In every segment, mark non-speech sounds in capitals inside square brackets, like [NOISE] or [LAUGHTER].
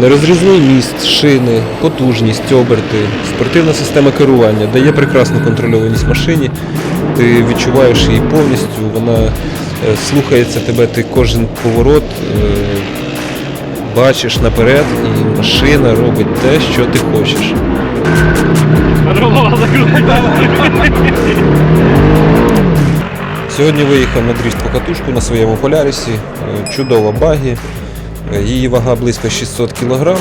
Нерозрізний міст, шини, потужність, оберти, спортивна система керування дає прекрасну контрольованість машині. Ти відчуваєш її повністю, вона е, слухається тебе, ти кожен поворот е, бачиш наперед, і машина робить те, що ти хочеш. Сьогодні виїхав на по катушку на своєму полярісі. Е, Чудова багі. Е, Її вага близько 600 кг. Е,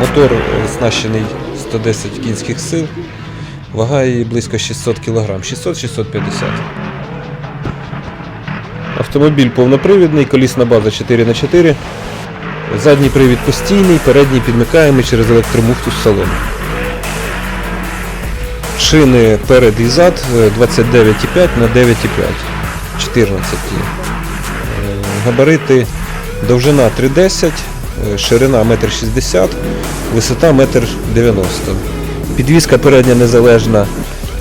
Мотор е, оснащений 110 кінських сил. Вага її близько 600 кг. 600-650. Автомобіль повнопривідний, колісна база 4х4. Задній привід постійний, передній підмикаємий через електромуфту з салону. Шини перед і зад е, 29,5 на 9,5. 14. Е, Габарити довжина 3,10, е, ширина 1,60 м, висота 1,90 м. Підвізка передня незалежна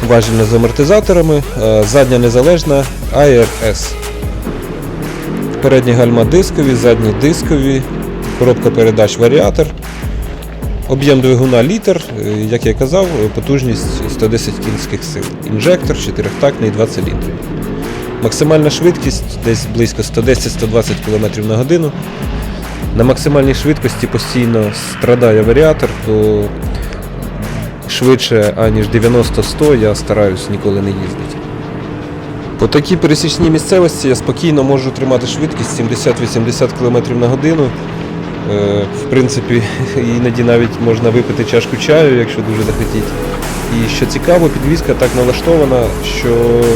важільна з амортизаторами, задня незалежна ARS. Передні гальма дискові, задні дискові, коробка передач варіатор. Об'єм двигуна літр, е, як я казав, е, потужність 110 кінських сил. Інжектор 4-тактний 2 циліндри. Максимальна швидкість десь близько 110-120 км на годину. На максимальній швидкості постійно страдає варіатор, то швидше аніж 90-100 я стараюсь ніколи не їздити. По такій пересічній місцевості я спокійно можу тримати швидкість 70-80 км на годину. Е, В принципі, [LAUGHS] іноді навіть можна випити чашку чаю, якщо дуже захотіть. І що цікаво, підвізка так налаштована, що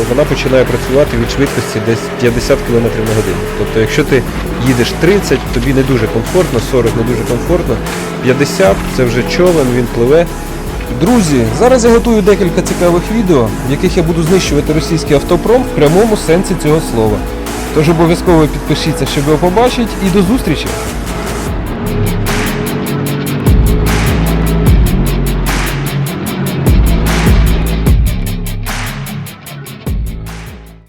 вона починає працювати від швидкості десь 50 км на годину. Тобто, якщо ти їдеш 30, тобі не дуже комфортно, 40 не дуже комфортно, 50 це вже човен, він пливе. Друзі, зараз я готую декілька цікавих відео, в яких я буду знищувати російський автопром в прямому сенсі цього слова. Тож обов'язково підпишіться, щоб його побачити, і до зустрічі!